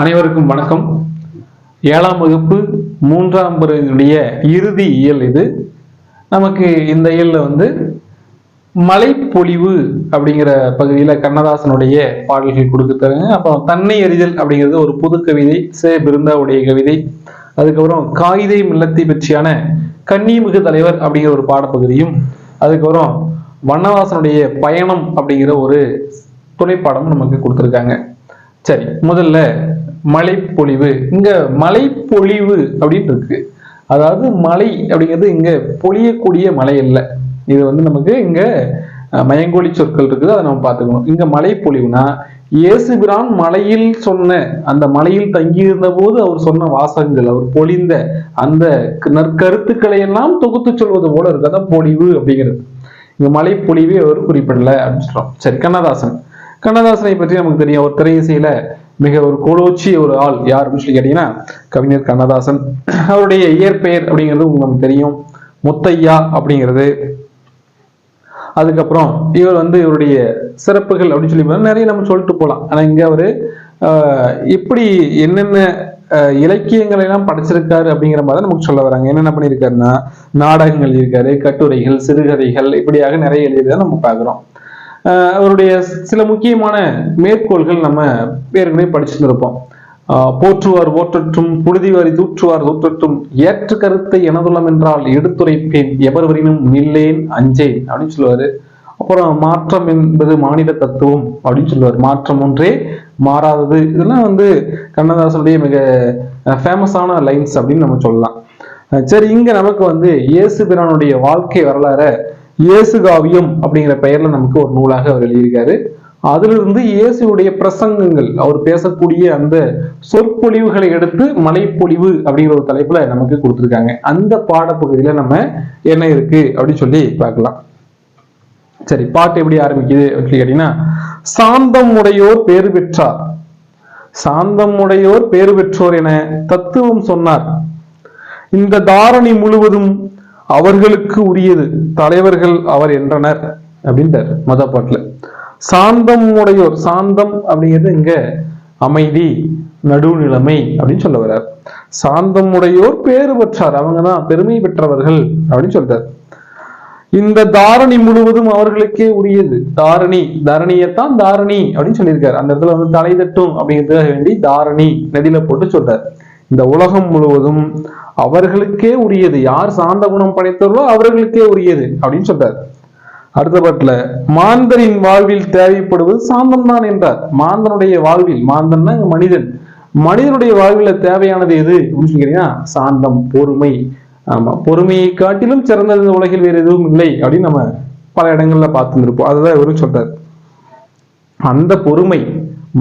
அனைவருக்கும் வணக்கம். ஏழாம் வகுப்பு மூன்றாம் பிறகுடைய இறுதி இயல் இது. நமக்கு இந்த இயலில் வந்து மலைப்பொழிவு அப்படிங்கிற பகுதியில் கண்ணதாசனுடைய பாடல்கள் கொடுக்குறாங்க அப்புறம் தன்னை அறிதல் அப்படிங்கிறது ஒரு புது கவிதை சே பிருந்தாவுடைய கவிதை. அதுக்கப்புறம் காகிதை மில்லத்தை பற்றியான கன்னிமிகு தலைவர் அப்படிங்கிற ஒரு பாடப்பகுதியும் அதுக்கப்புறம் வண்ணவாசனுடைய பயணம் அப்படிங்கிற ஒரு துணைப்பாடம் நமக்கு கொடுத்துருக்காங்க. சரி முதல்ல மழைப்பொழிவு இங்க மழைப்பொழிவு அப்படின்னு இருக்கு. அதாவது மழை அப்படிங்கிறது இங்க பொழியக்கூடிய மழை இல்லை இது வந்து நமக்கு இங்க மயங்கோழி சொற்கள் இருக்குது அதை நம்ம பார்த்துக்கணும். இங்க மழைப்பொழிவுனா இயேசுபிரான் மலையில் சொன்ன அந்த மலையில் தங்கியிருந்த போது அவர் சொன்ன வாசகங்கள் அவர் பொழிந்த அந்த நற்கருத்துக்களை எல்லாம் தொகுத்து சொல்வது போல இருக்கு. அதான் பொழிவு அப்படிங்கிறது. இங்க மலை பொழிவே அவர் குறிப்பிடல அப்படின்னு சொல்றோம். சரி கண்ணதாசன். கண்ணதாசனை பற்றி நமக்கு தெரியும். அவர் திரையிசையில மிக ஒரு கோலோச்சி ஒரு ஆள் யார் அப்படின்னு சொல்லி கேட்டீங்கன்னா கவிஞர் கண்ணதாசன். அவருடைய இயற்பெயர் அப்படிங்கிறது உங்களுக்கு தெரியும். முத்தையா அப்படிங்கிறது. அதுக்கப்புறம் இவர் வந்து இவருடைய சிறப்புகள் அப்படின்னு சொல்லி நிறைய நம்ம சொல்லிட்டு போகலாம். ஆனா இங்க அவரு ஆஹ், எப்படி என்னென்ன ஆஹ், இலக்கியங்களை எல்லாம் படைச்சிருக்காரு அப்படிங்கிற மாதிரி தான் நமக்கு சொல்ல வராங்க. என்னென்ன பண்ணியிருக்காருன்னா நாடகங்கள் எழுதியிருக்காரு கட்டுரைகள் சிறுகதைகள் இப்படியாக நிறைய எழுதிதான் நம்ம பார்க்குறோம். அவருடைய சில முக்கியமான மேற்கோள்கள் நம்ம ஏற்கனவே படிச்சிருந்திருப்போம். போற்றுவார் போற்றற்றும் புழுதிவாரி தூற்றுவார் தூற்றற்றும் ஏற்று கருத்தை எனதுள்ளம் என்றால் எடுத்துரைப்பேன் எவர்வரினும் நில்லேன் அஞ்சேன் அப்படின்னு சொல்லுவாரு. அப்புறம் மாற்றம் என்பது மாநில தத்துவம் அப்படின்னு சொல்லுவார். மாற்றம் ஒன்றே மாறாதது. இதெல்லாம் வந்து கண்ணதாசனுடைய மிக ஃபேமஸான லைன்ஸ் அப்படின்னு நம்ம சொல்லலாம். சரி இங்க நமக்கு வந்து இயேசு பிரானுடைய வாழ்க்கை வரலாற இயேசு காவியம் அப்படிங்கிற பெயர்ல நமக்கு ஒரு நூலாக அவர் எழுதியிருக்காரு. அதிலிருந்து இயேசுடைய பிரசங்கங்கள் அவர் பேசக்கூடிய அந்த சொற்பொழிவுகளை எடுத்து மலைப்பொழிவு அப்படிங்கிற ஒரு தலைப்புல நமக்கு கொடுத்துருக்காங்க. அந்த பாடப்பகுதியில நம்ம என்ன இருக்கு அப்படின்னு சொல்லி பார்க்கலாம். சரி பாட்டு எப்படி ஆரம்பிக்குது அப்படின்னு சொல்லி கேட்டீங்கன்னா சாந்தம் உடையோர் பேறு பெற்றார். சாந்தம் உடையோர் பேறு பெற்றோர் என தத்துவம் சொன்னார். இந்த தாரணி முழுவதும் அவர்களுக்கு உரியது தலைவர்கள் அவர் என்றனர் அப்படின்றார் மத பாட்டுல. சாந்தம் உடையோர் சாந்தம் அப்படிங்கிறது இங்க அமைதி நடுநிலைமை அப்படின்னு சொல்ல வர்றார். சாந்தம் உடையோர் பேறு பெற்றார் அவங்க தான் பெருமை பெற்றவர்கள் அப்படின்னு சொல்றார். இந்த தாரணி முழுவதும் அவர்களுக்கே உரியது. தாரணி தரணியத்தான் தாரணி அப்படின்னு சொல்லியிருக்காரு. அந்த இடத்துல வந்து தலை தட்டும் அப்படிங்கிறதுக்காக வேண்டி தாரணி நதியில போட்டு சொல்றார். இந்த உலகம் முழுவதும் அவர்களுக்கே உரியது. யார் சாந்த குணம் படைத்தவர்களோ அவர்களுக்கே உரியது அப்படின்னு சொல்றார். அடுத்த பாட்டுல மாந்தரின் வாழ்வில் தேவைப்படுவது சாந்தம் தான் என்றார். மாந்தனுடைய வாழ்வில் மாந்தன்னா மனிதன். மனிதனுடைய வாழ்வில தேவையானது எது அப்படின்னு சொல்லி கேட்டீங்கன்னா சாந்தம் பொறுமை. ஆமா பொறுமையை காட்டிலும் சிறந்தது இந்த உலகில் வேறு எதுவும் இல்லை அப்படின்னு நம்ம பல இடங்கள்ல பார்த்துருப்போம் அதுதான் இவரும் சொல்றாரு. அந்த பொறுமை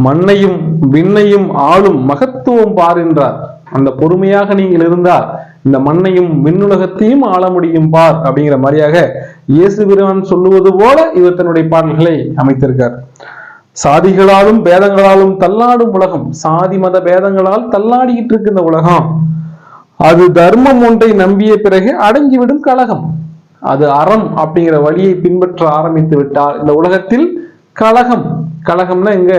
மண்ணையும் விண்ணையும் ஆளும் மகத்துவம் பார் என்றார் அந்த பொறுமையாக நீங்கள் இருந்தால் இந்த மண்ணையும் விண்ணுலகத்தையும் ஆள முடியும் பார் அப்படிங்கிற மாதிரியாக இயேசு பிரான் சொல்லுவது போல இவர் தன்னுடைய பாடல்களை அமைத்திருக்கார். சாதிகளாலும் பேதங்களாலும் தள்ளாடும் உலகம் சாதி மத பேதங்களால் தள்ளாடிக்கிட்டு இருக்கு இந்த உலகம். அது தர்மம் ஒன்றை நம்பிய பிறகு அடங்கிவிடும் கலகம் அது அறம் அப்படிங்கிற வழியை பின்பற்ற ஆரம்பித்து விட்டால் இந்த உலகத்தில் கலகம் கழகம்னா இங்க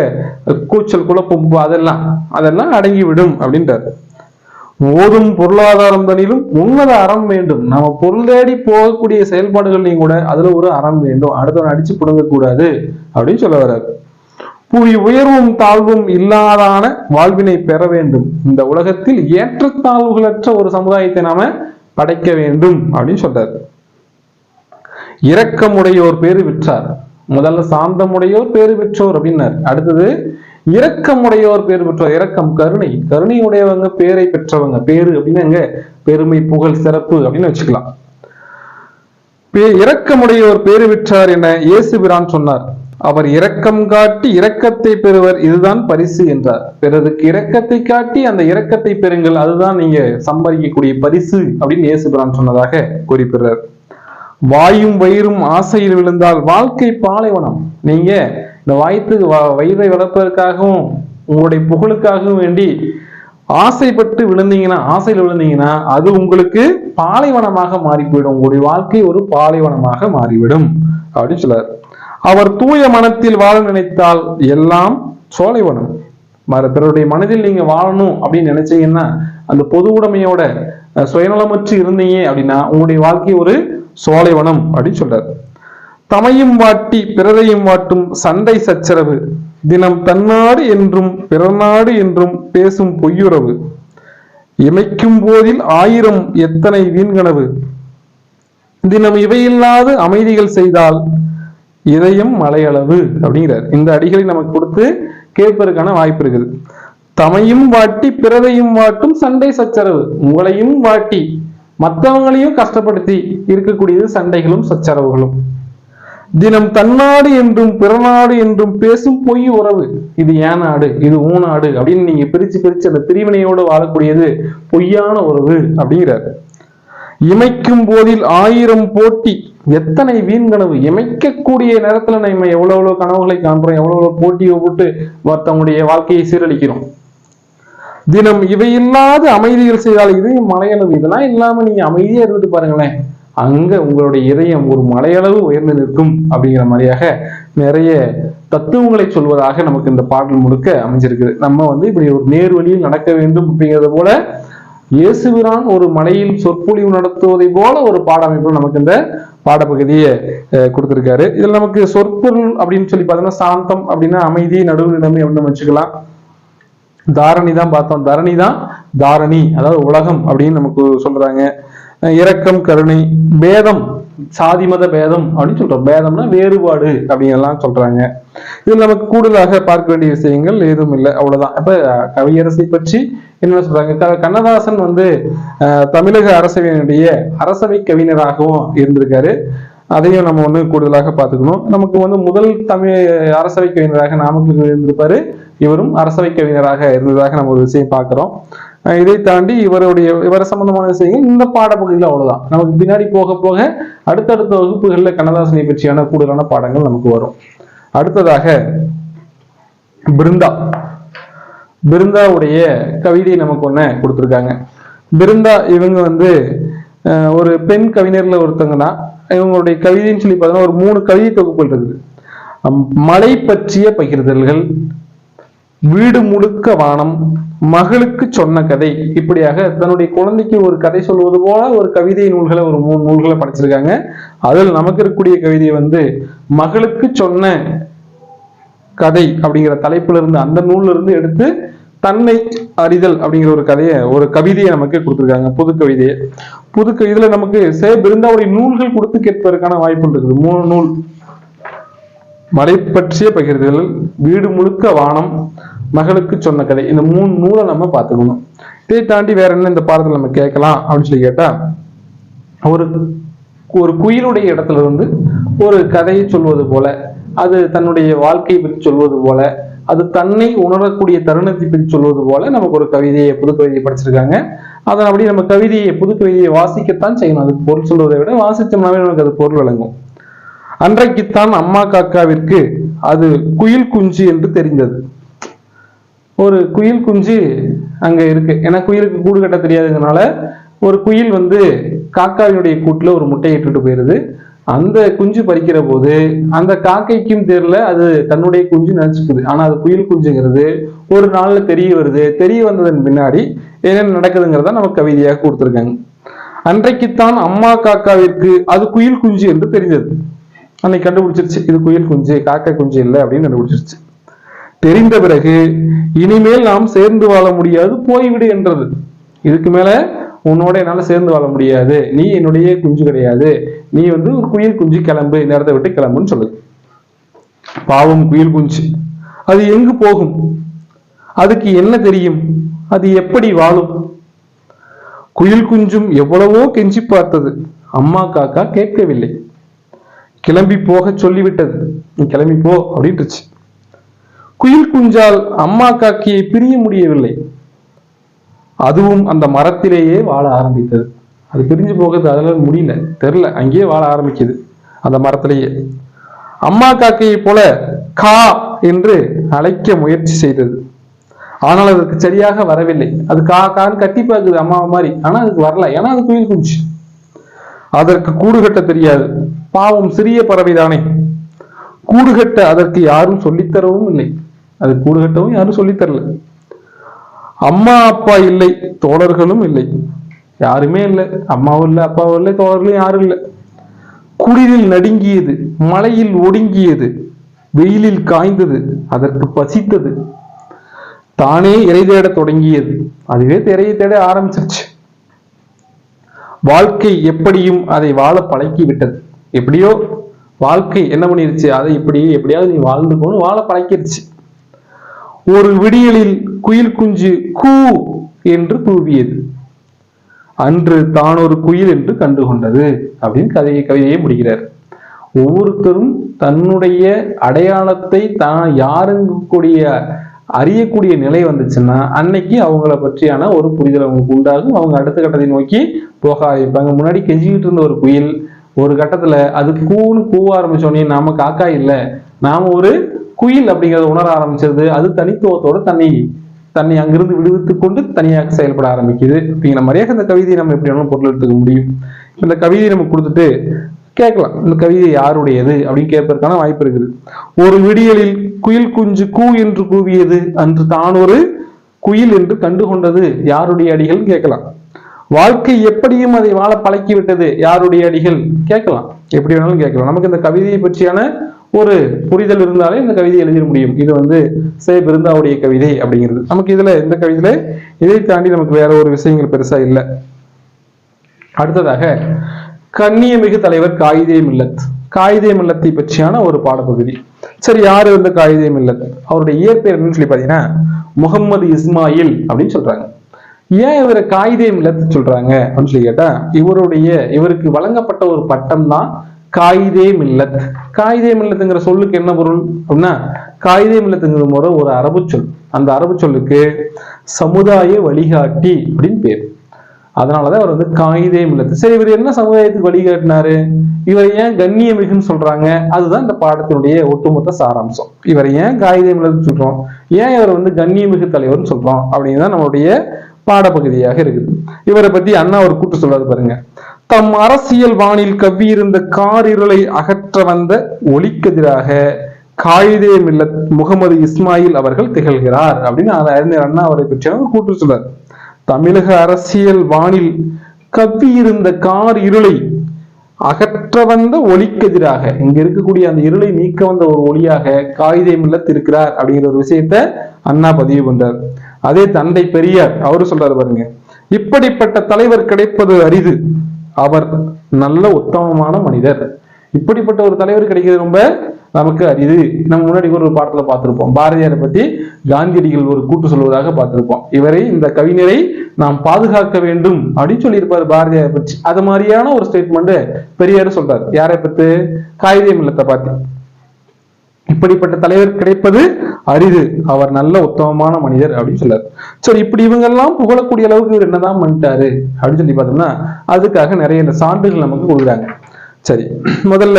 கூச்சல் குழப்பம் அதெல்லாம் அதெல்லாம் அடங்கிவிடும் அப்படின்றாரு. ஓதும் பொருளாதாரம் தனியிலும் உன்னத அறம் வேண்டும். நம்ம பொருள் தேடி போகக்கூடிய செயல்பாடுகள்லையும் கூட அதுல ஒரு அறம் வேண்டும். அடுத்தவன் அடிச்சு புடுங்க கூடாது அப்படின்னு சொல்ல வர்றாரு. புவி உயர்வும் தாழ்வும் இல்லாதான வாழ்வினை பெற வேண்டும். இந்த உலகத்தில் ஏற்றத்தாழ்வுகளற்ற ஒரு சமுதாயத்தை நாம படைக்க வேண்டும் அப்படின்னு சொல்றாரு. இரக்கமுடையோர் பேரு விற்றார். முதல்ல சாந்தமுடையோர் பேறு பெற்றோர் அப்படின்னார். அடுத்தது இரக்கமுடையோர் பேர் பெற்றோர். இரக்கம் கருணை. கருணை உடையவங்க பேரை பெற்றவங்க. பேரு அப்படின்னு பெருமை புகழ் சிறப்பு அப்படின்னு வச்சுக்கலாம். இரக்கமுடையோர் பேரு விற்றார் என இயேசுபிரான் சொன்னார். அவர் இரக்கம் காட்டி இரக்கத்தை பெறுவர் இதுதான் பரிசு என்றார். பிறருக்கு இரக்கத்தை காட்டி அந்த இரக்கத்தை பெறுங்கள் அதுதான் நீங்க சம்பாதிக்கக்கூடிய பரிசு அப்படின்னு இயேசுபிரான் சொன்னதாக குறிப்பிடுறார். வாயும் வயிறும் ஆசையில் விழுந்தால் வாழ்க்கை பாலைவனம். நீங்க இந்த வாய்த்துக்கு வ- வயிறை வளர்ப்பதற்காகவும் உங்களுடைய புகழுக்காகவும் வேண்டி ஆசைப்பட்டு விழுந்தீங்கன்னா ஆசையில் விழுந்தீங்கன்னா அது உங்களுக்கு பாலைவனமாக மாறி போயிடும் உங்களுடைய வாழ்க்கை ஒரு பாலைவனமாக மாறிவிடும். அப்படின்னு சொல்றார். அவர் தூய மனத்தில் வாழ நினைத்தால் எல்லாம் சோலைவனம். மற- பிறருடைய மனதில் நீங்க வாழணும் அப்படின்னு நினைச்சீங்கன்னா அந்த பொது உடைமையோட சுயநலமற்று இருந்தீங்க அப்படின்னா உங்களுடைய வாழ்க்கை ஒரு சோலைவனம் அப்படின்னு சொல்றாரு. தமையும் வாட்டி பிறரையும் வாட்டும் சண்டை சச்சரவு. தினம் தன்னாடு என்றும் பிறநாடு என்றும் பேசும் பொய்யுறவு. இமைக்கும் போதில் ஆயிரம் எத்தனை வீண்கனவு. தினம் இவையில்லாது அமைதிகள் செய்தால் இதயம் மலையளவு அப்படிங்கிறார். இந்த அடிகளை நமக்கு கொடுத்து கேட்பதற்கான வாய்ப்பு இருக்குது. தமையும் வாட்டி பிறரையும் வாட்டும் சண்டை சச்சரவு. உங்களையும் வாட்டி மற்றவங்களையும் கஷ்டப்படுத்தி இருக்கக்கூடியது சண்டைகளும் சச்சரவுகளும். தினம் தன்னாடு என்றும் பிறநாடு என்றும் பேசும் பொய் உறவு. இது ஏன் நாடு? இது ஊ நாடு அப்படின்னு நீங்க பிரிச்சு பிரிச்சு அந்த பிரிவினையோடு வாழக்கூடியது பொய்யான உறவு அப்படிங்கிறார். இமைக்கும் போதில் ஆயிரம் போட்டி. எத்தனை வீண் கனவு இமைக்கக்கூடிய நேரத்துல நம்ம எவ்வளவு எவ்வளவு கனவுகளை காண்றோம் எவ்வளவு எவ்வளவு போட்டியை போட்டு மற்றவங்களுடைய வாழ்க்கையை சீரழிக்கிறோம்? தினம் இவை இல்லாத அமைதிகள் செய்தால் இதயம் மலையளவு. இதெல்லாம் இல்லாம நீங்க அமைதியா இருந்துட்டு பாருங்களேன். அங்க உங்களுடைய இதயம் ஒரு மலையளவு உயர்ந்து நிற்கும் அப்படிங்கிற மாதிரியாக நிறைய தத்துவங்களை சொல்வதாக நமக்கு இந்த பாடல் முழுக்க அமைஞ்சிருக்குது. நம்ம வந்து இப்படி ஒரு நேர் வழியில் நடக்க வேண்டும் அப்படிங்கிறது போல இயேசுவிரான் ஒரு மலையில் சொற்பொழிவு நடத்துவதை போல ஒரு பாடமைப்பு நமக்கு இந்த பாடப்பகுதியை அஹ், கொடுத்திருக்காரு. இதுல நமக்கு சொற்பொருள் அப்படின்னு சொல்லி பார்த்தோம்னா சாந்தம் அப்படின்னா அமைதி நடுவு நிலைமை அப்படின்னு வச்சுக்கலாம். தாரணி தான் பார்த்தோம். தரணி தான் தாரணி. அதாவது உலகம் அப்படின்னு நமக்கு சொல்றாங்க. இரக்கம் கருணை பேதம் சாதி மத பேதம் அப்படின்னு சொல்றோம். பேதம்னா வேறுபாடு அப்படிங்கெல்லாம் சொல்றாங்க. இதில் நமக்கு கூடுதலாக பார்க்க வேண்டிய விஷயங்கள் எதுவும் இல்லை. அவ்வளவுதான். அப்ப கவியரசை பற்றி என்ன சொல்றாங்க? கண்ணதாசன் வந்து தமிழக அரசவையினுடைய அரசவை கவிஞராகவும் இருந்திருக்காரு. அதையும் நம்ம வந்து கூடுதலாக பார்த்துக்கணும். நமக்கு வந்து முதல் தமிழ் அரசவை கவிஞராக நாமக்கல் இருந்திருப்பாரு. இவரும் அரசவை கவிஞராக இருந்ததாக நம்ம ஒரு விஷயம் பார்க்கிறோம். இதை தாண்டி இவருடைய இவர சம்பந்தமான விஷயங்கள் இந்த பாடப்பகுதியில் அவ்வளவுதான். நமக்கு பின்னாடி போக போக அடுத்தடுத்த வகுப்புகளில் கண்ணதாசனை பற்றியான கூடுதலான பாடங்கள் நமக்கு வரும். அடுத்ததாக பிருந்தா. பிருந்தாவுடைய கவிதை நமக்கு ஒண்ணு கொடுத்துருக்காங்க. பிருந்தா இவங்க வந்து அஹ், ஒரு பெண் கவிஞர்ல ஒருத்தவங்க தான். இவங்களுடைய கவிதைன்னு சொல்லி பார்த்தீங்கன்னா ஒரு மூணு கவிதை தொகுப்புகள் இருக்குது. மலை பற்றிய பகிர்தல்கள் வீடு முழுக்க வானம் மகளுக்கு சொன்ன கதை. இப்படியாக தன்னுடைய குழந்தைக்கு ஒரு கதை சொல்வது போல ஒரு கவிதை நூல்களை ஒரு மூணு நூல்களை படைச்சிருக்காங்க. அதில் நமக்கு இருக்கக்கூடிய கவிதை வந்து மகளுக்கு சொன்ன கதை அப்படிங்கிற தலைப்புல இருந்து அந்த நூல்ல இருந்து எடுத்து தன்னை அறிதல் அப்படிங்கிற ஒரு கதையை ஒரு கவிதையை நமக்கு கொடுத்துருக்காங்க புது கவிதையை. புது க- இதுல நமக்கு சே பிருந்தாவுடைய நூல்கள் கொடுத்து கேட்பதற்கான வாய்ப்பு இருக்குது. மூணு நூல். மலை பற்றிய பகிர்தல் வீடு முழுக்க வானம் மகளுக்கு சொன்ன கதை. இந்த மூணு நூலை நம்ம பார்த்துக்கணும். இதை தாண்டி வேற என்ன இந்த பாடத்தில் நம்ம கேட்கலாம் அப்படின்னு சொல்லி கேட்டா ஒரு ஒரு குயிலுடைய இடத்துல இருந்து ஒரு கதையை சொல்வது போல அது தன்னுடைய வாழ்க்கையை பற்றி சொல்வது போல அது தன்னை உணரக்கூடிய தருணத்தை பற்றி சொல்வது போல நமக்கு ஒரு கவிதையை புது கவிதையை படிச்சிருக்காங்க. அதன் அப்படி நம்ம கவிதையை புது கவிதையை வாசிக்கத்தான் செய்யணும். அதுக்கு பொருள் சொல்வதை விட வாசிச்சோம்னாவே நமக்கு அது பொருள் விளங்கும். அன்றைக்குத்தான் அம்மா காக்காவிற்கு அது குயில் குஞ்சு என்று தெரிந்தது. ஒரு குயில் குஞ்சு அங்க இருக்கு. ஏன்னா குயிலுக்கு கூடு கட்ட தெரியாததுனால ஒரு குயில் வந்து காக்காவினுடைய கூட்டுல ஒரு முட்டையை இட்டுட்டு போயிருது. அந்த குஞ்சு பறிக்கிற போது அந்த காக்கைக்கும் தெரியல அது தன்னுடைய குஞ்சு நினைச்சுக்குது. ஆனா அது புயல் குஞ்சுங்கிறது ஒரு நாள்ல தெரிய வருது. தெரிய வந்ததன் பின்னாடி என்னென்ன நடக்குதுங்கிறத நமக்கு கவிதையாக கொடுத்துருக்காங்க. அன்றைக்குத்தான் அம்மா காக்காவிற்கு அது குயில் குஞ்சு என்று தெரிஞ்சது அன்னைக்கு கண்டுபிடிச்சிருச்சு இது குயில் குஞ்சு காக்கா குஞ்சு இல்லை அப்படின்னு கண்டுபிடிச்சிருச்சு. தெரிந்த பிறகு இனிமேல் நாம் சேர்ந்து வாழ முடியாது போய்விடு என்றது. இதுக்கு மேல உன்னோட என்னால சேர்ந்து வாழ முடியாது. நீ என்னுடைய குஞ்சு கிடையாது. நீ வந்து ஒரு குயில் குஞ்சு கிளம்பு நேரத்தை விட்டு கிளம்புன்னு சொல்லுது பாவம் குயில் குஞ்சு. அது எங்கு போகும்? அதுக்கு என்ன தெரியும்? அது எப்படி வாழும்? குயில் குஞ்சும் எவ்வளவோ கெஞ்சி பார்த்தது. அம்மா காக்கா கேட்கவில்லை. கிளம்பி போக சொல்லிவிட்டது. நீ கிளம்பி போ அப்படின்ட்டுச்சு குயில் குஞ்சால் அம்மா காக்கியை பிரிய முடியவில்லை. அதுவும் அந்த மரத்திலேயே வாழ ஆரம்பித்தது. அது பிரிஞ்சு போகிறது அதுல முடியல தெரில அங்கேயே வாழ ஆரம்பிக்குது அந்த மரத்திலேயே. அம்மா காக்கையை போல கா என்று அழைக்க முயற்சி செய்தது. ஆனால் அதற்கு சரியாக வரவில்லை. அது கா கான்னு கட்டி பார்க்குது அம்மாவை மாதிரி. ஆனா அதுக்கு வரல. ஏன்னா அது குயில் குஞ்சு. அதற்கு கூடு கட்ட தெரியாது. பாவம் சிறிய பறவைதானே கூடு கட்ட அதற்கு யாரும் சொல்லித்தரவும் இல்லை. அது கூடு கட்டவும் யாரும் சொல்லித் தரல அம்மா அப்பா இல்லை. தோழர்களும் இல்லை. யாருமே இல்லை. அம்மாவும் இல்லை அப்பாவும் இல்லை தோழர்களும் யாரும் இல்லை. குளிரில் நடுங்கியது மழையில் ஒடுங்கியது வெயிலில் காய்ந்தது அதற்கு பசித்தது. தானே இறை தேட தொடங்கியது. அதுவே திரையை தேட ஆரம்பிச்சிருச்சு. வாழ்க்கை எப்படியும் அதை வாழ பழக்கி விட்டது எப்படியோ வாழ்க்கை என்ன பண்ணிருச்சு? அதை இப்படி எப்படியாவது நீ வாழ்ந்துக்கணும் வாழ பழக்கிருச்சு. ஒரு விடியலில் குயில் குஞ்சு கூ என்று கூவியது அன்று தான் ஒரு குயில் என்று கண்டு கொண்டது அப்படின்னு கதையை கவிதையை முடிக்கிறார். ஒவ்வொருத்தரும் தன்னுடைய அடையாளத்தை தான் யாருங்கக்கூடிய அறியக்கூடிய நிலை வந்துச்சுன்னா அன்னைக்கு அவங்கள பற்றியான ஒரு புரிதல் அவங்களுக்கு உண்டாகும். அவங்க அடுத்த கட்டத்தை நோக்கி போக ஆரம்பிப்பாங்க. முன்னாடி கெஞ்சிக்கிட்டு இருந்த ஒரு குயில் ஒரு கட்டத்துல அது கூன்னு கூவ ஆரம்பிச்சோடனே நாம காக்கா இல்லை. நாம ஒரு குயில் அப்படிங்கறத உணர ஆரம்பிச்சது. அது தனித்துவத்தோட தன்னை தன்னை அங்கிருந்து விடுவித்து கொண்டு தனியாக செயல்பட ஆரம்பிக்குது. அப்படிங்கிற மாதிரியாக இந்த கவிதையை நம்ம எப்படி வேணாலும் பொருள் எடுத்துக்க முடியும். இந்த கவிதையை நம்ம கொடுத்துட்டு கேட்கலாம். இந்த கவிதை யாருடையது அப்படின்னு கேட்பதற்கான வாய்ப்பு இருக்குது. ஒரு விடியலில் குயில் குஞ்சு கூ என்று கூவியது அன்று தான் ஒரு குயில் என்று கண்டு கொண்டது யாருடைய அடிகள் கேட்கலாம். வாழ்க்கை எப்படியும் அதை வாழ பழக்கிவிட்டது யாருடைய அடிகள் கேட்கலாம். எப்படி வேணாலும் கேட்கலாம். நமக்கு இந்த கவிதையை பற்றியான ஒரு புரிதல் இருந்தாலே இந்த கவிதை எழுதிட முடியும். இது வந்து சே. பிருந்தாவுடைய கவிதை அப்படிங்கிறது. நமக்கு இதுல இந்த கவிதையில இதை தாண்டி நமக்கு வேற ஒரு விஷயங்கள் பெருசா இல்லை. அடுத்ததாக கண்ணியமிகு தலைவர் காயிதே மில்லத். காயிதே மில்லத்தை பற்றியான ஒரு பாடப்பகுதி. சரி யாரு வந்து காயிதே மில்லத்? அவருடைய இயற்பெயர் என்னன்னு சொல்லி பாத்தீங்கன்னா முகமது இஸ்மாயில் அப்படின்னு சொல்றாங்க. ஏன் இவரை காயிதே மில்லத் சொல்றாங்க அப்படின்னு சொல்லி கேட்டா இவருடைய இவருக்கு வழங்கப்பட்ட ஒரு பட்டம் தான் காயிதே மில்லத். காயிதே மில்லத்துங்கிற சொல்லுக்கு என்ன பொருள் அப்படின்னா காயிதே மில்லத்துங்கிற முறை ஒரு அரபு சொல். அந்த அரபு சொல்லுக்கு சமுதாய வழிகாட்டி அப்படின்னு பேர். அதனாலதான் அவர் வந்து காயிதே மில்லத்து. சரி இவர் என்ன சமுதாயத்துக்கு வழிகாட்டினாரு? இவர் ஏன் கண்ணியமிகுன்னு சொல்றாங்க? அதுதான் இந்த பாடத்தினுடைய ஒட்டுமொத்த சாராம்சம். இவரை ஏன் காயிதே மில்லத்து சொல்றோம்? ஏன் இவர் வந்து கண்ணியமிகு தலைவர்னு சொல்றோம்? அப்படிங்கிறது நம்மளுடைய பாடப்பகுதியாக இருக்குது. இவரை பத்தி அண்ணா ஒரு கூட்டு சொல்றாரு பாருங்க. தம் அரசியல் வானில் கவ்வியிருந்த காரிருளை அகற்ற வந்த ஒளிக்கதிராக காயிதே மில்லத் முகமது இஸ்மாயில் அவர்கள் திகழ்கிறார் அப்படின்னு அறிஞர் அண்ணா அவரை பற்றி அவர் கூட்டு சொல்றார். தமிழக அரசியல் வானில் கவ்வியிருந்த கார் இருளை அகற்ற வந்த ஒளிக்கெதிராக இங்க இருக்கக்கூடிய அந்த இருளை நீக்க வந்த ஒரு ஒளியாக காயிதே மில்லத் இருக்கிறார் அப்படிங்கிற ஒரு விஷயத்த அண்ணா பதிவு பண்றார். அதே தந்தை பெரியார் அவரு சொல்றாரு பாருங்க இப்படிப்பட்ட தலைவர் கிடைப்பது அரிது. அவர் நல்ல உத்தமமான மனிதர். இப்படிப்பட்ட ஒரு தலைவர் கிடைக்கிறது ரொம்ப நமக்கு அரிது. நம்ம முன்னாடி ஒரு பாடத்துல பார்த்திருப்போம். பாரதியாரை பத்தி காந்தியடிகள் ஒரு கூட்டு சொல்வதாக பார்த்திருப்போம். இவரை இந்த கவிஞரை நாம் பாதுகாக்க வேண்டும் அப்படின்னு சொல்லியிருப்பாரு பாரதியாரை பற்றி. அது மாதிரியான ஒரு ஸ்டேட்மெண்ட் பெரியார் சொல்றாரு. யாரை பத்தி? காகிதம் மில்லத்தை பார்த்து இப்படிப்பட்ட தலைவர் கிடைப்பது அரிது. அவர் நல்ல உத்தமமான மனிதர் அப்படின்னு சொல்றாரு சரி இப்படி இவங்கெல்லாம் புகழக்கூடிய அளவுக்கு இவர் என்னதான் பண்ணிட்டாரு அப்படின்னு சொல்லி பார்த்தோம்னா அதுக்காக நிறைய இந்த சான்றுகள் நமக்கு கொடுக்குறாங்க. சரி முதல்ல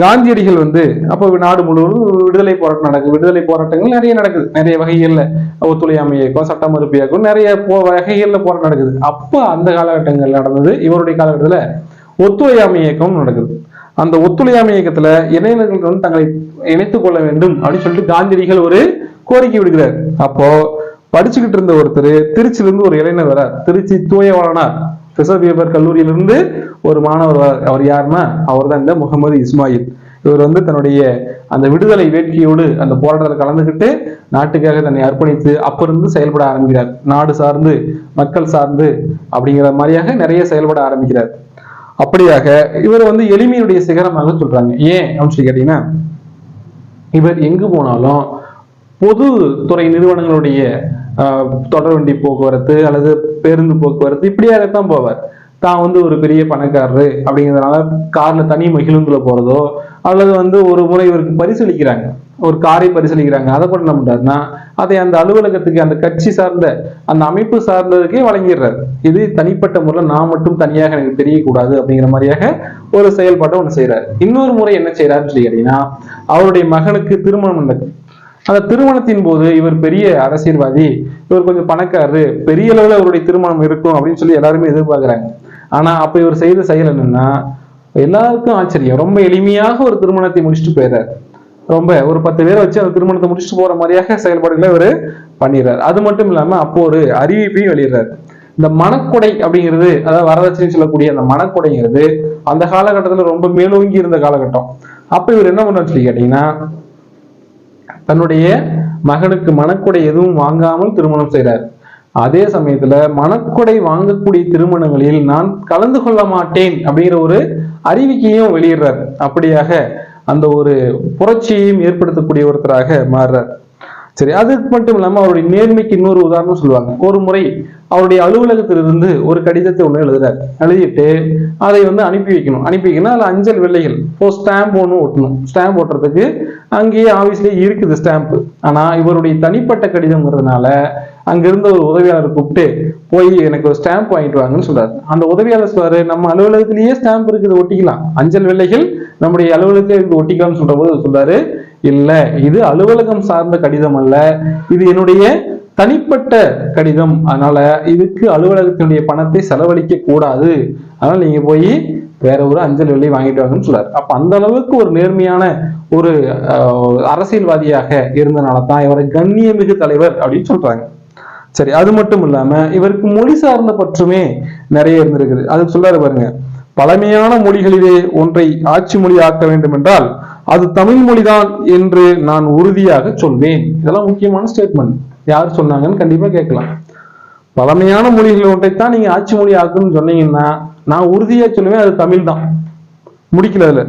காந்தியடிகள் வந்து அப்போ நாடு முழுவதும் விடுதலை போராட்டம் நடக்குது. விடுதலை போராட்டங்கள் நிறைய நடக்குது. நிறைய வகைகள்ல ஒத்துழையாமை இயக்கம் சட்ட மறுப்பு இயக்கம் நிறைய போ வகைகள்ல போராட்டம் நடக்குது. அப்போ அந்த காலகட்டங்கள் நடந்தது. இவருடைய காலகட்டத்துல ஒத்துழையாமை இயக்கம் நடக்குது. அந்த ஒத்துழையாமை இயக்கத்துல இளைஞர்கள் வந்து தங்களை இணைத்துக் கொள்ள வேண்டும் அப்படின்னு சொல்லிட்டு காந்தியடிகள் ஒரு கோரிக்கை விடுகிறார். அப்போ படிச்சுக்கிட்டு இருந்த ஒருத்தர் திருச்சியிலிருந்து ஒரு இளைஞர் வரார் திருச்சி தூயவாளனார். ரிசர்வ் கல்லூரியிலிருந்து ஒரு மாணவர் வரார் அவர் யாருன்னா? அவர் தான் இந்த முகமது இஸ்மாயில். இவர் வந்து தன்னுடைய அந்த விடுதலை வேட்கையோடு அந்த போராட்டத்தில் கலந்துக்கிட்டு நாட்டுக்காக தன்னை அர்ப்பணித்து அப்பிருந்து செயல்பட ஆரம்பிக்கிறார். நாடு சார்ந்து மக்கள் சார்ந்து அப்படிங்கிற மாதிரியாக நிறைய செயல்பட ஆரம்பிக்கிறார். அப்படியாக இவர் வந்து எளிமையுடைய சிகரமாக சொல்றாங்க. ஏன் அப்படின்னு சொல்லி கேட்டீங்கன்னா இவர் எங்கு போனாலும் பொது துறை நிறுவனங்களுடைய ஆஹ், தொடர்வண்டி போக்குவரத்து அல்லது பேருந்து போக்குவரத்து இப்படியாகத்தான் போவார். தான் வந்து ஒரு பெரிய பணக்காரரு அப்படிங்கிறதுனால கார்ல தனி மகிழுந்துல போறதோ அல்லது வந்து ஒரு முறை இவருக்கு பரிசளிக்கிறாங்க. ஒரு காரை பரிசளிக்கிறாங்க. அதை கூட என்ன பண்றாருன்னா அதை அந்த அலுவலகத்துக்கு அந்த கட்சி சார்ந்த அந்த அமைப்பு சார்ந்ததுக்கே வழங்கிடுறாரு. இது தனிப்பட்ட முறையில் நான் மட்டும் தனியாக எனக்கு தெரியக்கூடாது அப்படிங்கிற மாதிரியாக ஒரு செயல்பாட்டை ஒன்று செய்யறாரு இன்னொரு முறை என்ன செய்யறாருன்னு சொல்லி கேட்டீங்கன்னா அவருடைய மகனுக்கு திருமணம் நடக்குது அந்த திருமணத்தின் போது இவர் பெரிய அரசியல்வாதி இவர் கொஞ்சம் பணக்காரரு பெரிய அளவுல அவருடைய திருமணம் இருக்கும் அப்படின்னு சொல்லி எல்லாருமே எதிர்பார்க்கிறாங்க. ஆனா அப்ப இவர் செய்த செயல் என்னன்னா எல்லாருக்கும் ஆச்சரியம். ரொம்ப எளிமையாக ஒரு திருமணத்தை முடிச்சுட்டு போயிடுறாரு ரொம்ப ஒரு பத்து பேரை வச்சு அந்த திருமணத்தை முடிச்சுட்டு போற மாதிரியாக செயல்பாடுகளை இவர் பண்ணிடுறாரு அது மட்டும் இல்லாம அப்போ ஒரு அறிவிப்பையும் வெளியிடுறாரு இந்த மணக்கொடை அப்படிங்கிறது அதாவது வரதட்சணை சொல்லக்கூடிய அந்த மணக்கொடைங்கிறது அந்த காலகட்டத்துல ரொம்ப மேலோங்கி இருந்த காலகட்டம். அப்ப இவர் என்ன பண்ணாரு சொல்லி கேட்டீங்கன்னா தன்னுடைய மகனுக்கு மணக்கொடை எதுவும் வாங்காமல் திருமணம் செய்கிறார் அதே சமயத்துல மணக்குடை வாங்கக்கூடிய திருமணங்களில் நான் கலந்து கொள்ள மாட்டேன் அப்படிங்கிற ஒரு அறிவிக்கையும் வெளியிடுறார். அப்படியாக அந்த ஒரு புரட்சியையும் ஏற்படுத்தக்கூடிய ஒருத்தராக மாறுறார். சரி அது மட்டும் இல்லாம அவருடைய நேர்மைக்கு இன்னொரு உதாரணம் சொல்லுவாங்க. ஒரு முறை அவருடைய அலுவலகத்திலிருந்து ஒரு கடிதத்தை ஒண்ணு எழுதுறாரு. எழுதிட்டு அதை வந்து அனுப்பி வைக்கணும். அனுப்பி வைக்கணும் அதுல அஞ்சல் வெள்ளைகள். இப்போ ஸ்டாம்ப் ஒன்று ஒட்டணும். ஸ்டாம்ப் ஒட்டுறதுக்கு அங்கேயே ஆபீஸ்லயே இருக்குது ஸ்டாம்ப் ஆனா இவருடைய தனிப்பட்ட கடிதம்ங்கிறதுனால அங்கிருந்த ஒரு உதவியாளர் கூப்பிட்டு போய் எனக்கு ஒரு ஸ்டாம்ப் வாங்கிட்டு வாங்கன்னு சொல்றாரு. அந்த உதவியாளர் சொல்றாரு நம்ம அலுவலகத்திலேயே ஸ்டாம்ப் இருக்குது ஒட்டிக்கலாம். அஞ்சல் வெள்ளைகள் நம்முடைய அலுவலகத்திலே இருந்து ஒட்டிக்கலாம்னு சொல்ற போது சொல்றாரு இல்ல இது அலுவலகம் சார்ந்த கடிதம் அல்ல. இது என்னுடைய தனிப்பட்ட கடிதம். அதனால இதுக்கு அலுவலகத்தினுடைய பணத்தை செலவழிக்க கூடாது. அதனால நீங்க போய் வேற ஒரு அஞ்சல் வெள்ளி வாங்கிட்டு வாங்கன்னு சொல்றாரு. அப்ப அந்த அளவுக்கு ஒரு நேர்மையான ஒரு அரசியல்வாதியாக இருந்தனால தான் இவரை கண்ணியமிகு தலைவர் அப்படின்னு சொல்றாங்க. சரி அது மட்டும் இல்லாம இவருக்கு மொழி சார்ந்த பற்றுமே நிறைய இருந்திருக்குது. அதுக்கு சொல்றாரு பாருங்க. பழமையான மொழிகளிலே ஒன்றை ஆட்சி மொழி ஆக்க வேண்டும் என்றால் அது தமிழ் மொழிதான் என்று நான் உறுதியாக சொல்வேன். இதெல்லாம் முக்கியமான ஸ்டேட்மெண்ட் யார் சொன்னாங்கன்னு கண்டிப்பா கேட்கலாம். பழமையான மொழிகள் ஒன்றைத்தான் நீங்க ஆட்சி மொழி ஆக்கணும்னு சொன்னீங்கன்னா நான் உறுதியா சொல்லுவேன் அது தமிழ் தான் முடிக்கல. அதுல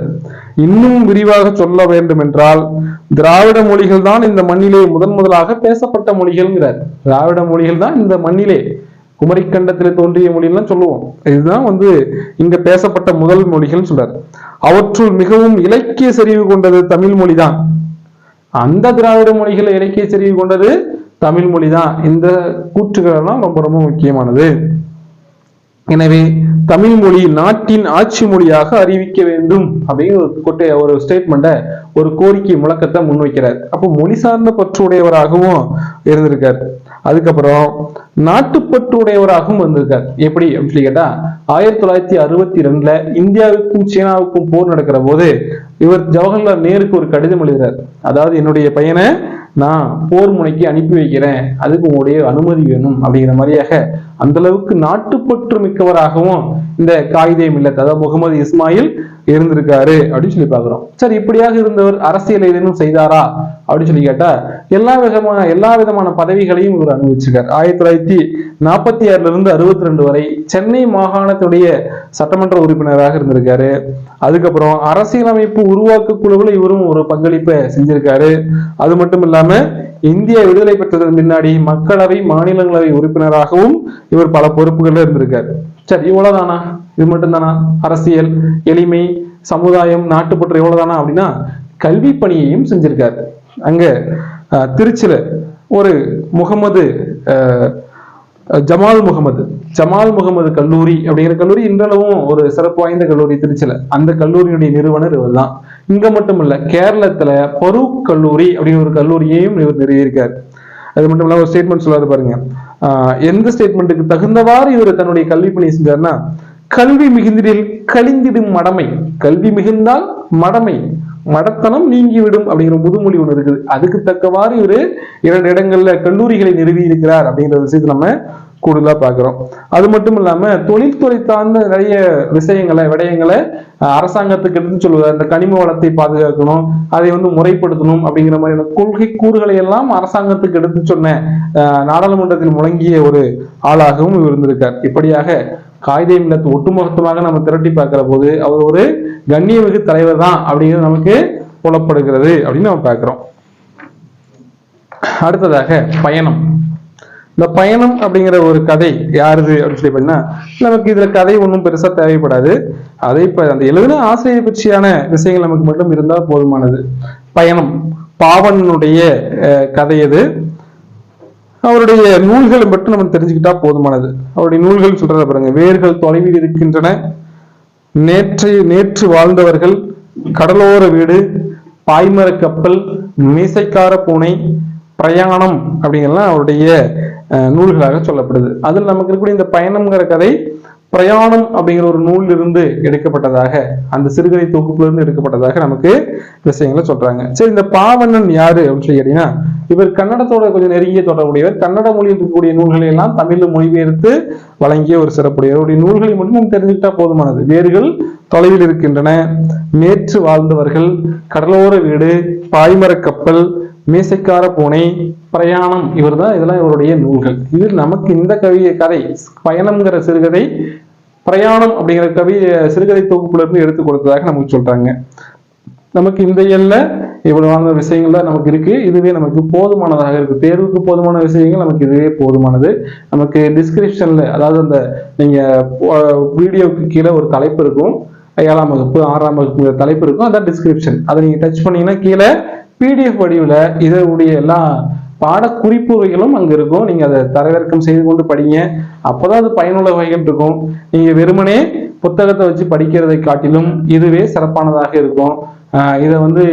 இன்னும் விரிவாக சொல்ல வேண்டும் என்றால் திராவிட மொழிகள் தான் இந்த மண்ணிலே முதன் முதலாக பேசப்பட்ட மொழிகள்ங்கிறார். திராவிட மொழிகள் தான் இந்த மண்ணிலே குமரிக்கண்டத்திலே தோன்றிய மொழிகள்லாம் சொல்லுவோம். இதுதான் வந்து இங்க பேசப்பட்ட முதல் மொழிகள் சொல்றாரு. அவற்றுள் மிகவும் இலக்கிய செறிவு கொண்டது தமிழ் மொழிதான். அந்த திராவிட மொழிகளை இலக்கிய செறிவு கொண்டது தமிழ் மொழிதான். இந்த கூற்றுகள் எல்லாம் ரொம்ப ரொம்ப முக்கியமானது. எனவே தமிழ் மொழி நாட்டின் ஆட்சி மொழியாக அறிவிக்க வேண்டும் அப்படின்னு ஒரு கொட்டை ஒரு ஸ்டேட்மெண்ட்டை ஒரு கோரிக்கை முழக்கத்தை முன்வைக்கிறார். அப்போ மொழி சார்ந்த பற்று உடையவராகவும் இருந்திருக்கார். அதுக்கப்புறம் நாட்டுப்பற்று உடையவராகவும் எப்படி அப்படின்னு சொல்லி கேட்டா ஆயிரத்தி தொள்ளாயிரத்தி அறுபத்தி ரெண்டுல இந்தியாவுக்கும் சீனாவுக்கும் போர் நடக்கிற போது இவர் ஜவஹர்லால் நேருக்கு ஒரு கடிதம் எழுதுறார். அதாவது என்னுடைய பையனை நான் போர் முனைக்கு அனுப்பி வைக்கிறேன். அதுக்கு உங்களுடைய அனுமதி வேணும். அப்படிங்கிற மாதிரியாக அந்த அளவுக்கு நாட்டுப்பற்று மிக்கவராகவும் இந்த காயிதே மில்லத் அதாவது முகமது இஸ்மாயில் இருந்திருக்காரு அப்படின்னு சொல்லி பாக்குறோம் சரி இப்படியாக இருந்தவர் அரசியல் ஏதேனும் செய்தாரா அப்படின்னு சொல்லி கேட்டா எல்லா விதமான எல்லா விதமான பதவிகளையும் இவர் அனுபவிச்சிருக்கார். ஆயிரத்தி தொள்ளாயிரத்தி நாற்பத்தி ஆறுல இருந்து அறுபத்தி ரெண்டு வரை சென்னை மாகாணத்துடைய சட்டமன்ற உறுப்பினராக இருந்திருக்காரு. அதுக்கப்புறம் அரசியலமைப்பு உருவாக்க குழுவில் இவரும் ஒரு பங்களிப்பை செஞ்சிருக்காரு. அது மட்டும் இல்லாம இந்திய விடுதலை பெற்றதன் பின்னாடி மக்களவை மாநிலங்களவை உறுப்பினராகவும் இவர் பல பொறுப்புகள்ல இருந்திருக்காரு. சரி இவ்வளவுதானா? இது மட்டும்தானா? அரசியல் எளிமை சமுதாயம் நாட்டுப்பற்று இவ்வளவுதானா அப்படின்னா கல்வி பணியையும் செஞ்சிருக்காரு. அங்க திருச்சியில ஒரு முகமது ஜமால் முகமது. ஜமால் முகமது கல்லூரி அப்படிங்கிற கல்லூரி இன்றளவும் ஒரு சிறப்பு வாய்ந்த கல்லூரி திருச்சியில அந்த கல்லூரியினுடைய நிறுவனர் இவர் தான் இங்க மட்டும் இல்ல கேரளத்துல பரூக் கல்லூரி அப்படிங்கிற ஒரு கல்லூரியையும் இவர் நிறுவியிருக்கார். அது மட்டும் இல்லாம ஒரு ஸ்டேட்மெண்ட் சொல்லாரு பாருங்க. எந்த ஸ்டேட்மெண்ட்டுக்கு தகுந்தவாறு இவர் தன்னுடைய கல்வி பணி செஞ்சாருன்னா கல்வி மிகுந்திடில் கழிந்திடும் மடமை. கல்வி மிகுந்தால் மடமை. மடத்தனம் நீங்கிவிடும் அப்படிங்கிற முதுமொழி ஒண்ணு இருக்குது. அதுக்கு தக்கவாறு இவர் இரண்டு இடங்கள்ல கல்லூரிகளை நிறுவி இருக்கிறார் அப்படிங்கிற விஷயத்தை நம்ம கூடுதலா பார்க்கிறோம் அது மட்டும் இல்லாம தொழில்துறை சார்ந்த நிறைய விஷயங்களை விடயங்களை அஹ், அரசாங்கத்துக்கு எடுத்து சொல்லுவார் இந்த கனிம வளத்தை பாதுகாக்கணும் அதை வந்து முறைப்படுத்தணும் அப்படிங்கிற மாதிரியான கொள்கை கூறுகளை எல்லாம் அரசாங்கத்துக்கு எடுத்து சொன்ன நாடாளுமன்றத்தில் முழங்கிய ஒரு ஆளாகவும் இவர் இருந்திருக்கார். இப்படியாக காயிதே மில்லத் ஒட்டுமொத்தமாக நம்ம திரட்டி பார்க்கிற போது அவர் ஒரு கண்ணியமிகு தலைவர் தான் அப்படிங்கிறது நமக்கு புலப்படுகிறது அப்படின்னு நம்ம பார்க்கிறோம். அடுத்ததாக பயணம். இந்த பயணம் அப்படிங்கிற ஒரு கதை யாருது அப்படின்னு சொல்லி பார்த்தீங்கன்னா நமக்கு இதுல கதை ஒன்றும் பெருசா தேவைப்படாது. அதை இப்ப அந்த எழுதின ஆசிரியர் பற்றியான விஷயங்கள் நமக்கு மட்டும் இருந்தால் போதுமானது. பயணம் பாவனுடைய அஹ், கதை எது? அவருடைய நூல்களை மட்டும் நம்ம தெரிஞ்சுக்கிட்டா போதுமானது. அவருடைய நூல்கள் சொல்றத பாருங்க. வேர்கள் தொலைவில் இருக்கின்றன. நேற்று நேற்று வாழ்ந்தவர்கள் கடலோர வீடு பாய்மர கப்பல் மீசைக்கார பூனை பிரயாணம் அப்படிங்கலாம் அவருடைய அஹ், நூல்களாக சொல்லப்படுது. அதில் நமக்கு இருக்கக்கூடிய இந்த பயணம்ங்கிற கதை பிரயாணம் அப்படிங்கிற ஒரு நூலில் இருந்து எடுக்கப்பட்டதாக அந்த சிறுகதை தொகுப்புலேருந்து எடுக்கப்பட்டதாக நமக்கு விஷயங்களை சொல்றாங்க. சரி இந்த பாவண்ணன் யாரு அப்படின்னு சொல்லி கேட்டீங்கன்னா இவர் கன்னடத்தோட கொஞ்சம் நெருங்கிய தொடர்புடையவர். கன்னட மொழியில் இருக்கக்கூடிய நூல்களை எல்லாம் தமிழில் மொழிபெயர்த்து வழங்கிய ஒரு சிறப்புடையவர். அவருடைய நூல்களை மட்டும் நம்ம தெரிஞ்சுக்கிட்டா போதுமானது. வேர்கள் தொலைவில் இருக்கின்றன. நேற்று வாழ்ந்தவர்கள் கடலோர வீடு பாய்மரக் கப்பல் மீசைக்கார பூனை பிரயாணம் இவர்தான் இதெல்லாம் இவருடைய நூல்கள். இது நமக்கு இந்த கவியை கதை பயணம்ங்கிற சிறுகதை பிரயாணம் அப்படிங்கிற கவி சிறுகதை தொகுப்புல இருந்து எடுத்து கொடுத்ததாக நமக்கு சொல்றாங்க. நமக்கு இந்த எல்ல இவ்வளவான விஷயங்கள் தான் நமக்கு இருக்கு. இதுவே நமக்கு போதுமானதாக இருக்கு. தேர்வுக்கு போதுமான விஷயங்கள் நமக்கு இதுவே போதுமானது. நமக்கு டிஸ்கிரிப்ஷன்ல அதாவது அந்த நீங்க வீடியோவுக்கு கீழே ஒரு தலைப்பு இருக்கும். ஏழாம் வகுப்பு ஆறாம் வகுப்பு தலைப்பு இருக்கும். அதான் டிஸ்கிரிப்ஷன் அதை நீங்க டச் பண்ணீங்கன்னா கீழே பிடிஎஃப் வடிவில் இதனுடைய எல்லா பாடக்குறிப்புகளும் அங்கே இருக்கும். நீங்கள் அதை தரவிறக்கம் செய்து கொண்டு படிங்க. அப்பதான் அது பயனுள்ள வகைகள் இருக்கும். நீங்கள் வெறுமனே புத்தகத்தை வச்சு படிக்கிறதை காட்டிலும் இதுவே சிறப்பானதாக இருக்கும். இதை வந்து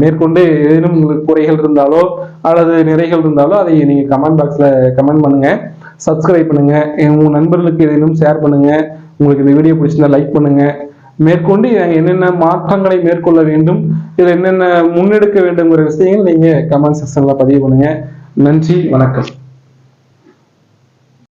மேற்கொண்டு ஏதேனும் உங்களுக்கு குறைகள் இருந்தாலோ அல்லது நிறைகள் இருந்தாலோ அதை நீங்கள் கமெண்ட் பாக்ஸில் கமெண்ட் பண்ணுங்கள் சப்ஸ்கிரைப் பண்ணுங்கள் உங்கள் நண்பர்களுக்கு ஏதேனும் ஷேர் பண்ணுங்கள் உங்களுக்கு இந்த வீடியோ பிடிச்சிருந்தா லைக் பண்ணுங்கள் மேற்கொண்டு என்னென்ன மாற்றங்களை மேற்கொள்ள வேண்டும் இதில் என்னென்ன முன்னெடுக்க வேண்டுங்கிற விஷயங்கள் நீங்க கமெண்ட் செக்ஷனில் பதிவு பண்ணுங்க. நன்றி வணக்கம்.